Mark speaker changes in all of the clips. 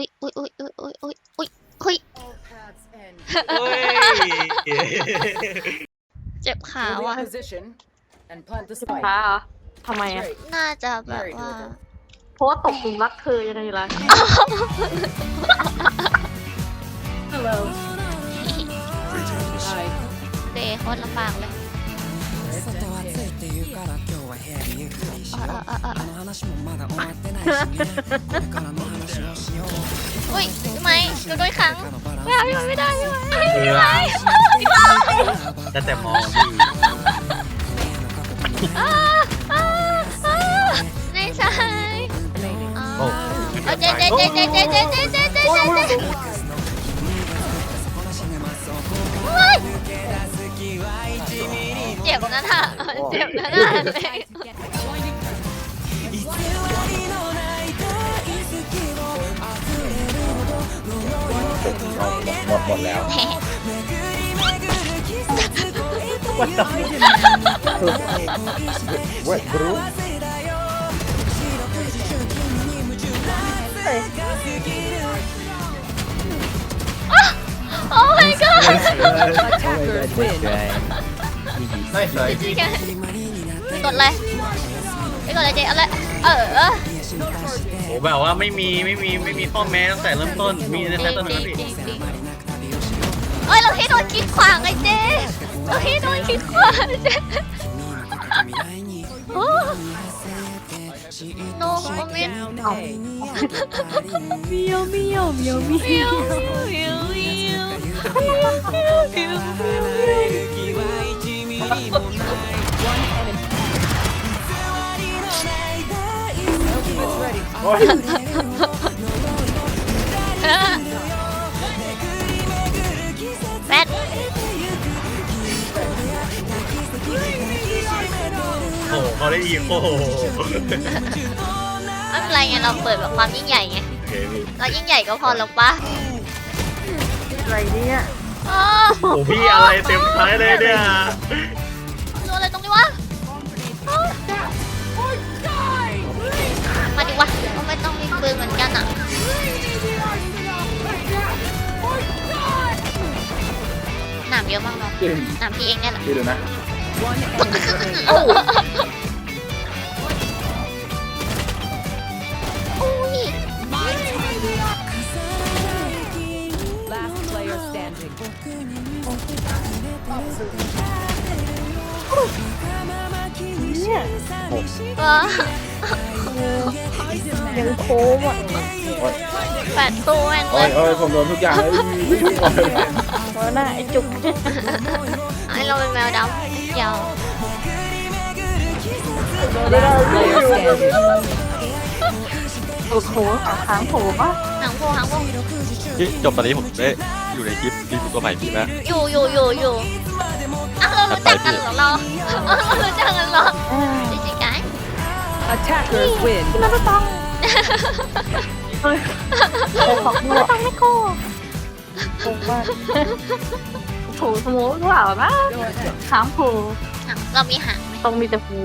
Speaker 1: อุ้ยอุ้ยอุ้ยอุ้ยอุ้ยอุ้ยอุ้ยอุ้ย
Speaker 2: เจ็
Speaker 1: บขาว่ะ
Speaker 3: position า
Speaker 4: ทำไมอะ
Speaker 1: น่าจะแบบว่า
Speaker 4: เพราะว่าตกหลุมรักเธอยังไงล่ะ
Speaker 3: Hello. Hi.
Speaker 1: เดย์โคตรลำบากเลย
Speaker 5: 言うから今日は部屋にゆっくりしよ
Speaker 1: เอ
Speaker 5: う
Speaker 1: อเออเออเอ
Speaker 5: あ
Speaker 1: อ
Speaker 5: の話もまだ終わってないしねこれからの話をしよう
Speaker 1: อุ้ยพี่ไม้โดนโดนขัง
Speaker 5: のバラン
Speaker 1: ไม่เอาพี่ไม้ไม่ได้พี่ไม้
Speaker 2: เรือจะแต่มองพี่
Speaker 1: อ้าอ้าอ้าไม่ใช่อ๋อ
Speaker 2: โอ้
Speaker 1: เอาเจ๊เจ๊เจ๊เจ๊เจ๊เจ๊เจ๊เจ๊เจ๊ เจ็บนะท่ะเจ็บนะท่ะ
Speaker 6: หมดหมดแล้ว
Speaker 1: แหม
Speaker 6: เว้ยบรู
Speaker 1: โอ้ my god
Speaker 3: Attackers win.
Speaker 2: ไม่ใส่
Speaker 1: พี่แกกดเลยไม่กดเลยเจ๊เอาเลยเออ
Speaker 2: โอ้แบบว่าไม่มีไม่มีไม่มีข้อแม้ตั้งแต่เริ่มต้น มี
Speaker 1: จ
Speaker 2: ตั้
Speaker 1: ริ
Speaker 2: งแต่
Speaker 1: ง
Speaker 2: ต้น
Speaker 1: จริ
Speaker 2: นะ
Speaker 1: ง
Speaker 2: พี่
Speaker 1: จริงจริงเอ้ยเราที่โดนคิดขวางไอ้เจ๊เราที่โดนคิดขวางเจ๊โอ้โนคอมเมนต์
Speaker 3: Down A.
Speaker 4: เมียวเมียวเมียวเมี
Speaker 1: เมี
Speaker 4: ย
Speaker 1: ยว
Speaker 4: ว
Speaker 1: เมียวเมียว
Speaker 3: One enemy. Ultimate's ready.
Speaker 6: โอ้ย
Speaker 1: แบท
Speaker 2: โอ้โหเขาได้อีกโอ้โห
Speaker 1: ไม่เป็นไรไงเราเปิดแบบความยิ่งใหญ่ไง
Speaker 2: โอเคพี่
Speaker 1: เรายิ่งใหญ่ก็พอแล้วปะ
Speaker 4: อะไรเนี่ย
Speaker 1: อ้า
Speaker 2: โอ้พี่อะไรเต็มท้ายเลยเนี่ย
Speaker 1: โดนอะไรตรงนี้วะอ้าวมาดิวะก็ไม่ต้องมีปืนเหมือนกันอะหนามเยอะมากเนาะ
Speaker 6: จริง
Speaker 1: หนามพี่เองเนี่ยแหละ
Speaker 6: พี่ดูนะ
Speaker 3: One enemy remaining.
Speaker 1: โอ้
Speaker 4: เนี่ย
Speaker 1: ว้า
Speaker 4: ยังโค้งอะ
Speaker 6: โอ้ย
Speaker 1: แปดตัวแม่งเล
Speaker 6: โอ้ย
Speaker 1: ย
Speaker 6: โอ้ยผมโดนทุกอย่างเลย
Speaker 4: เพราะหน้าไอ้จุก
Speaker 1: ไอ้เราเป็นแมวดำเดียว
Speaker 3: Last player standing.
Speaker 4: โอ้โหหางโผล่ปะ
Speaker 1: หางโพหางโพ
Speaker 7: ที่จบตอนนี้ผมได้อยู่ในคลิปรีวิวตัวใหม่พี่นะ
Speaker 1: อยู่อยู่อยู่อยู่ เรารู้จักกันหรอเราอ้าวเรารู้จักกันหรอจริงๆไง
Speaker 3: Attackers win.
Speaker 4: พี่มาปรตองโอ้ของมั่วมองไม่โกโกงมากผูสมูหรือเปล่าบ้าถามผู
Speaker 1: หาเรามีหางไหม
Speaker 4: ต้องมีแต่ผู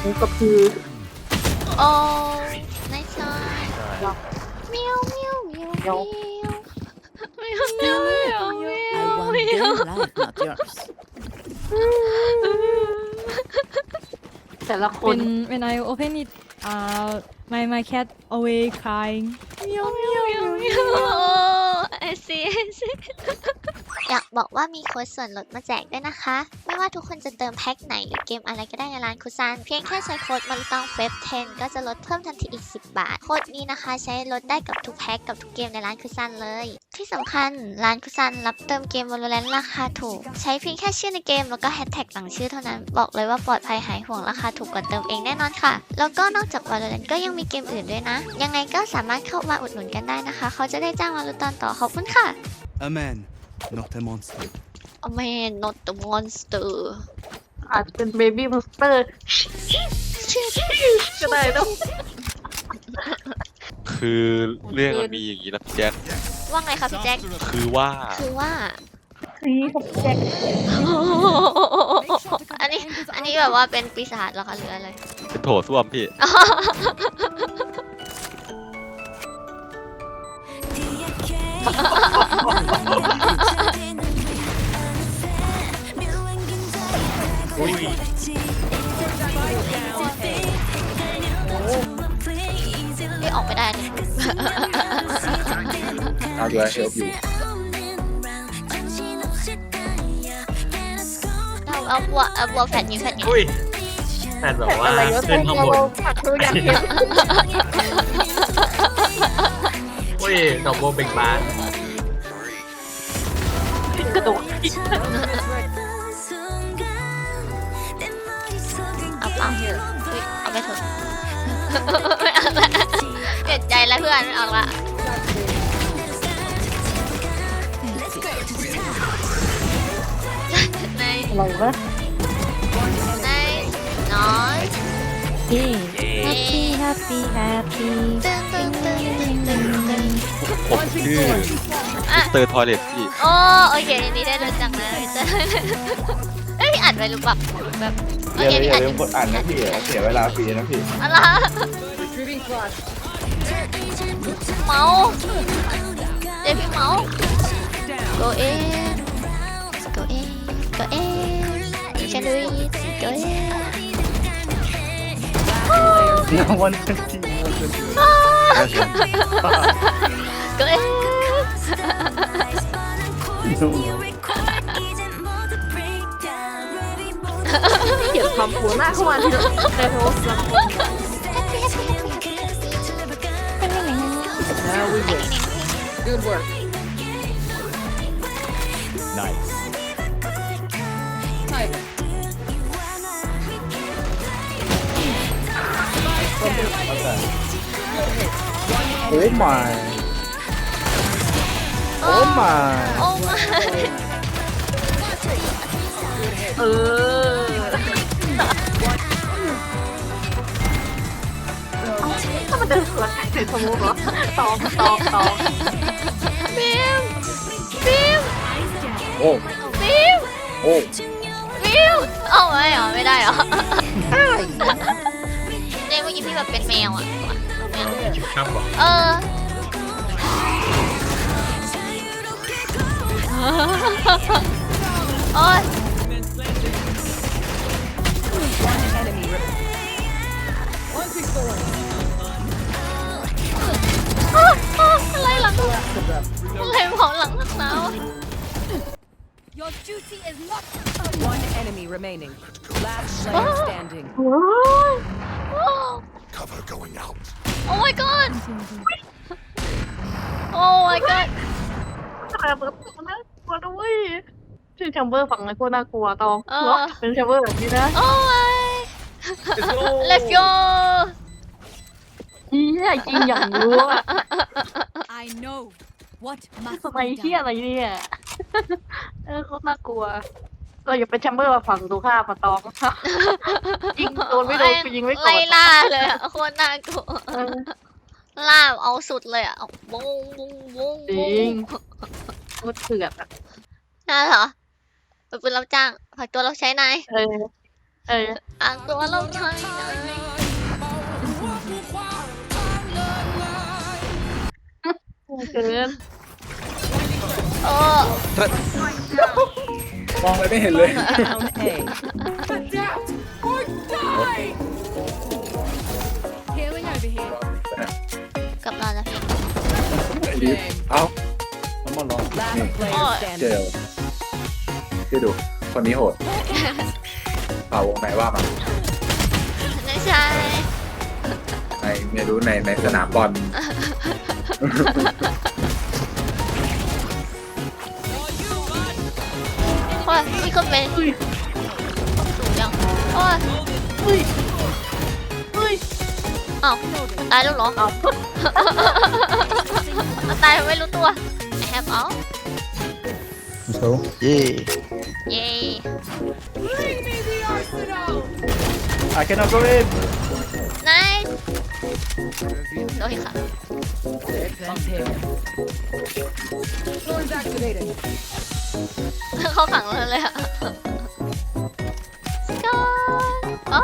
Speaker 4: ผูกับพือ
Speaker 1: โอ้ไม่ใช่เมียวเมียวเมียวเมียวเมียวเมียวเมียว
Speaker 8: I want their meow.
Speaker 4: แต่ละคน
Speaker 9: when when I open it, uh, my my cat away crying.
Speaker 1: เมียวเมียวเมียวเมียวไอยากบอกว่ามีโค้ดส่วนลดมาแจกด้วยนะคะ ไม่ว่าทุกคนจะเติมแพ็คไหนหรือเกมอะไรก็ได้ในร้านคุซัน เพียงแค่ใช้โค้ดมันต้องเฟบ10ก็จะลดเพิ่มทันทีอีก 10 บาท โค้ดนี้นะคะใช้ลดได้กับทุกแพ็คกับทุกเกมในร้านคุซันเลย ที่สำคัญร้านคุซันรับเติมเกม Valorant ราคาถูก ใช้เพียงแค่ชื่อในเกมแล้วก็แฮชแท็กหลังชื่อเท่านั้นบอกเลยว่าปลอดภัยหายห่วงราคาถูกกว่าเติมเองแน่นอนค่ะ แล้วก็นอกจาก Valorant ก็ยังมีเกมอื่นด้วยนะ ยังไงก็สามารถเข้ามาอุดหนุนกันได้นะคะ เขาจะได้จ้างมาลุตอนต่อขอบคุณค่ะ
Speaker 5: A man not a monster
Speaker 1: Oh man not the monster
Speaker 4: อาจจะเป็นเบบี้มอนสเตอร์ก็ได้ต้อง
Speaker 7: คือเรื่องมันมีอย่างนี้นะพี่แจ๊ค
Speaker 1: ว่าไงคะพี่แจ็ค
Speaker 7: คือว่า
Speaker 1: คือว่า
Speaker 4: นี่ผมแจ็ค
Speaker 1: อันนี้ อันนี้แบบว่าเป็นปีศาจเหรอคะหรืออะไร
Speaker 7: เป็นโถส้วมพี่
Speaker 6: เอาดูเฮลป์อยู่
Speaker 1: เอาเอาบัวเอาบัวแฟดยิงแฟดยิง
Speaker 2: อุ้ยแต่แบบว่า
Speaker 4: อะไรก็
Speaker 2: ขึ้นข้างบน
Speaker 4: ผักดูอยากเห็น
Speaker 2: อุ้ยดอกโบวเบ่งบาน
Speaker 4: กระโดด
Speaker 1: เอาเปล่าอุ๊ยเอาไปเถอะเปลี่ยนใจแล้วเพื่อนไม่เอาละ
Speaker 4: อะไรวะ
Speaker 1: ในน้อย
Speaker 9: Hey.
Speaker 2: เอ๊ะ
Speaker 9: Happy, happy, happy.
Speaker 1: ตึ้งตึ้งตึ้งตึ้งตึ้งตึ้ง
Speaker 7: ผมชื่อ
Speaker 1: อะ
Speaker 7: เตอร์ทอยเลตพี่
Speaker 1: โอ้โอเคยินดีได้รู้จักนะพี่เต้ยเอ้ยอัดไว้หรือเปล่าแบบโอ
Speaker 6: อย่า
Speaker 1: เค
Speaker 6: ลืม
Speaker 1: พี่
Speaker 6: อย่า
Speaker 1: อัด
Speaker 6: ลืมกดอ่านนะพี่เสียเวลาฟรีนะพี่
Speaker 1: อะไรเมาส์เดี๋ยวพี่เมาส์ go in go in go in can do it go in
Speaker 6: วันที่
Speaker 1: go in
Speaker 4: เขียนคำโผล่หน้าเข้ามาที่ในโทรศัพท์
Speaker 3: Now we win. Good work.
Speaker 6: โอ้ my โอ้ my
Speaker 1: โอ้มา
Speaker 4: เออถ้ามันเดินสวนกันถึงสมมติเหรอตองตองตอง
Speaker 1: บิมบิม
Speaker 6: โอ้
Speaker 1: บิม
Speaker 6: โอ้
Speaker 1: บิมเอาไม่เหรอไม่ได้เหรอ เจ๊เมื่อกี้พี่แบบเป็นแมวอะแมว
Speaker 2: ครับบอก
Speaker 1: เออโอ๊ย
Speaker 3: One enemy remaining.
Speaker 1: อ้าวอ้าวอะไรหลังอะไรเผาหลังหนาว
Speaker 3: One enemy remaining. Last player standing.
Speaker 4: โอ้ย
Speaker 1: โอ้ Oh my god โอ้ my god
Speaker 4: แต่แบบน่ากลัวด้วยชื่อแชมเบอร์ฝั่งนั้นก็น่ากลัวตอง
Speaker 1: เออ
Speaker 4: เหรอเป็นแชมเบอร์แบบนี้นะ
Speaker 1: โอ้ย let's go
Speaker 4: เฮียยิงอย่างรู้อะ
Speaker 9: I know what
Speaker 4: ทำไมเฮียอะไรเนี่ย เออเขาน่ากลัว เราอย่าเป็นแชมเบอร์มาฝั่งตรงข้ามมาตองยิงโดนไม่โดนกูยิงไม่โด
Speaker 1: ไล่
Speaker 4: น
Speaker 1: ล่าเลยอะโคตรน่ากลัว
Speaker 4: เออ
Speaker 1: ล่าเอาสุดเลยอะเอาวงวงวง
Speaker 4: จริงโคตรเถื่อนอะ
Speaker 1: น่าเหรอเป็นปืนรับจ้างผักตัวเราใช้นาย
Speaker 4: เออเออ
Speaker 1: อ่างตัวเราใช้นาย
Speaker 4: เกิน
Speaker 1: โอ้
Speaker 6: มองอะไรไม่เห็นเลย
Speaker 3: Down A.
Speaker 9: Healing over here.
Speaker 1: กลับมาแล้วพี่
Speaker 6: รีบเอ้าน้ำมันร้อน
Speaker 3: Last
Speaker 6: นี่
Speaker 3: player
Speaker 6: เจ
Speaker 3: standing.
Speaker 6: ลพี่ดูคนนี้โหดเป่าวงไหนว่ามา
Speaker 1: ไม่ใช่
Speaker 6: ในไม่รู้ในในสนามบอล
Speaker 1: ล้วเหรอ
Speaker 4: เอา
Speaker 1: มันตายไม่รู้ตัวไอแฮปเอา
Speaker 7: เย่
Speaker 1: เย้
Speaker 6: I cannot go in
Speaker 1: นายโดนค่ ะ
Speaker 3: Okay. Doors activated.
Speaker 1: เข้าขังเราเลยอะสกอตโอ้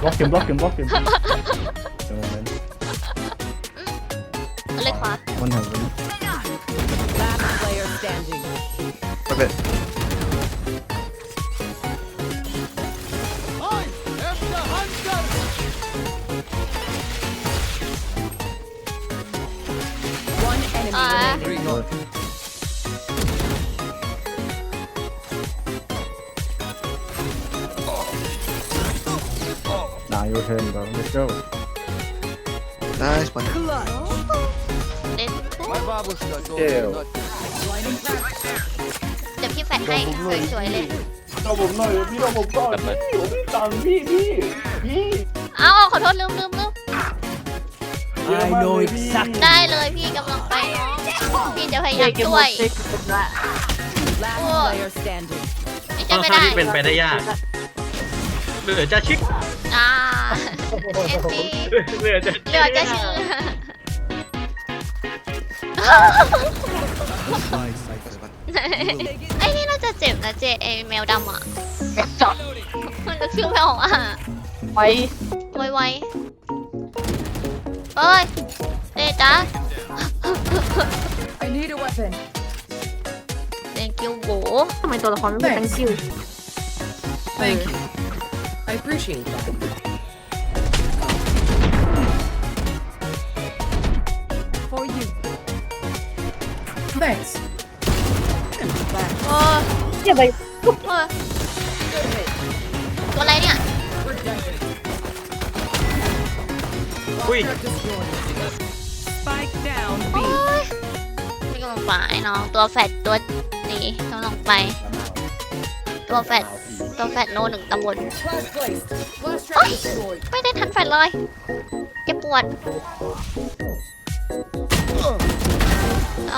Speaker 6: block him block him block him
Speaker 1: เลยขวา
Speaker 6: มันหัน
Speaker 3: Last player standing.
Speaker 7: ไม่เป็น
Speaker 3: One enemy
Speaker 1: Ah.
Speaker 3: remaining.
Speaker 6: น ายโยเทนก่อน let's go
Speaker 7: ได้มัน
Speaker 1: เล่นปุ๊บ
Speaker 6: เจล
Speaker 1: เดี๋ยวพี่แฟดให้สวยๆเลย
Speaker 6: เอาผมหน่อยพี่เอาผมก่อน
Speaker 7: แบบเลย
Speaker 6: พี่ผมไม่ตังค์พี่พี่พี่
Speaker 1: เอ้าขอโทษลืมลืมลืม
Speaker 6: I know exactly
Speaker 1: ได้เลยพี่กำลังไปเนาะพี่จะพยายามช่วย
Speaker 3: Last
Speaker 1: Oh.
Speaker 3: player standing.
Speaker 1: ไม่
Speaker 2: ค่
Speaker 1: ใช่
Speaker 2: อน
Speaker 1: ไม่
Speaker 2: ข้าง
Speaker 1: ได้
Speaker 2: ที่เป็นไปได้ยากเหลือจะชิก
Speaker 1: อ่า เอฟซี
Speaker 2: เหลือจะ
Speaker 1: เหลือจะชื่อไอ้นี่น่าจะเจ็บนะเจไอแมวดำอะ
Speaker 4: จอด
Speaker 1: มันนึกชื่อไม่ออกอะ
Speaker 4: ไว้
Speaker 1: ไวไวเอ้ยเจ๊จ้า
Speaker 3: I need a weapon.
Speaker 1: thank you โบ
Speaker 4: ทำไมตัวละครไม่เป็น thank you
Speaker 3: Thank you. I appreciate that. Thanks.
Speaker 1: โอ้
Speaker 4: อย่าไป
Speaker 1: โอ้ตัวอะไรเนี่ย
Speaker 2: อุ้ย
Speaker 3: Spike down
Speaker 1: โอ้
Speaker 3: B.
Speaker 1: ยไม่กำลังไปน้องตัวแฟดตัวนี้กำลังไป ตัวแฟดตัวแฟดโนหนึ่งตำบล
Speaker 3: Flash placed. Flash
Speaker 1: trap
Speaker 3: destroyed.
Speaker 1: ไม่ได้ทันแฟดเลยเจ็บปวด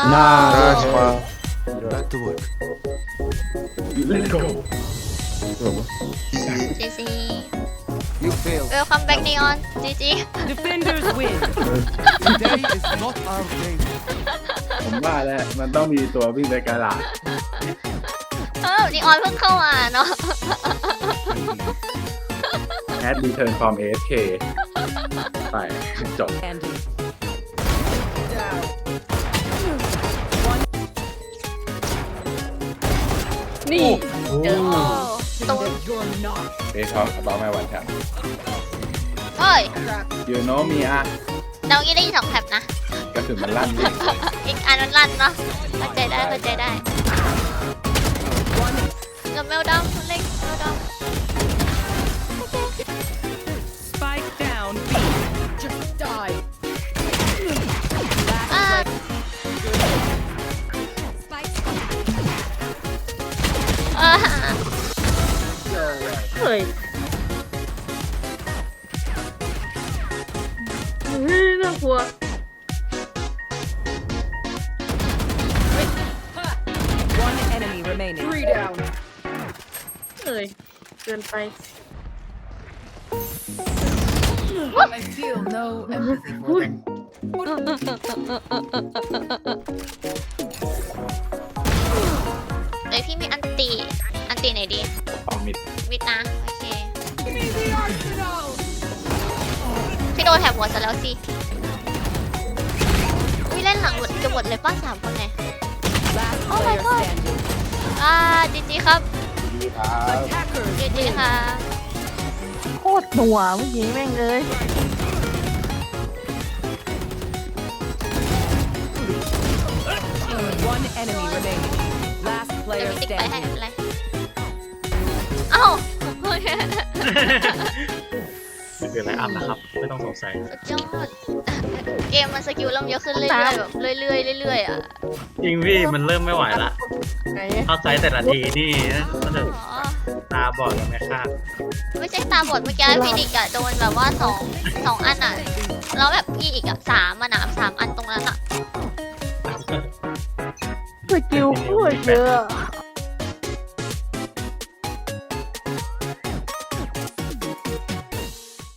Speaker 1: อ้าว
Speaker 6: น่า
Speaker 7: ได้สปา
Speaker 5: Back to work.
Speaker 6: let's go
Speaker 1: จีซี
Speaker 5: You failed.
Speaker 1: welcome back neon จีจี
Speaker 3: Defenders win.
Speaker 5: Today is not our day.
Speaker 6: ผมว่าแล้ว มันต้องมีตัววิ่งไปกาลาด
Speaker 1: เออนีออนเพิ่งเข้ามาเนาะ
Speaker 6: แอดรีเทิร์นฟอร์ม AFK ไปจบ
Speaker 3: Standing.
Speaker 4: นี่
Speaker 1: เจอตูน
Speaker 3: You're not.
Speaker 6: เบทอลบอกไม่วันครับ
Speaker 1: เฮ้ย
Speaker 6: you know me อะ
Speaker 1: เรากี้ได้ยินสองแคปนะ
Speaker 6: กระสุนมันลั่นดิ
Speaker 1: อีกอันมันลั่นเนาะเข้าใจได้เข้าใจได้กับแมวด
Speaker 3: remaining. Three down.
Speaker 4: เฮ้ยเกินไป
Speaker 3: I feel no empathy for them.
Speaker 1: เดี๋ยวพี่มีอันตีอันตีไหนดี
Speaker 6: ฟอร์มิด
Speaker 1: วิทนะ โอเค พี่โดนแถบหัวซะแล้วสิวิเล่นหลังหมดจะหมดเลยป้าสามคนไง
Speaker 3: Last
Speaker 1: Oh my
Speaker 3: player
Speaker 1: God.
Speaker 3: standing.
Speaker 1: อ่าจีจีครับ
Speaker 6: ดีครับ
Speaker 3: Attackers
Speaker 1: จีจีค่ะ
Speaker 4: โคตรหนัวเมื่อกี้แม่งเลย
Speaker 3: One enemy remaining. Last
Speaker 1: เดี๋ยว
Speaker 3: player
Speaker 1: พี่ติ๊กไปให้
Speaker 3: standing.
Speaker 1: ไม่เป็นไรเอ้าโอเค
Speaker 2: ไม่เป็นไรอัพนะครับ ไม่ต้องสงสัย
Speaker 1: สุดยอดเกมมันสกิลเริ่มเยอะขึ้นเรื่อยๆแบบเรื่อยๆเรื่อยๆอะ
Speaker 2: จริงพี่มันเริ่มไม่ไหวละ
Speaker 4: ไหน
Speaker 2: เข้าไซส์แต่ละทีนี่มันจะ
Speaker 1: อ๋อ
Speaker 2: ตาบอดแล้วไหมค่ะ
Speaker 1: ไม่ใช่ตาบอดเมื่อกี้พี่ดิกอะโดนแบบว่าสองสองอันอะแล้วแบบพี่อีกอะสามอะหนามสามอันตรงนั้นอะ
Speaker 4: สกิลโคตรเยอะ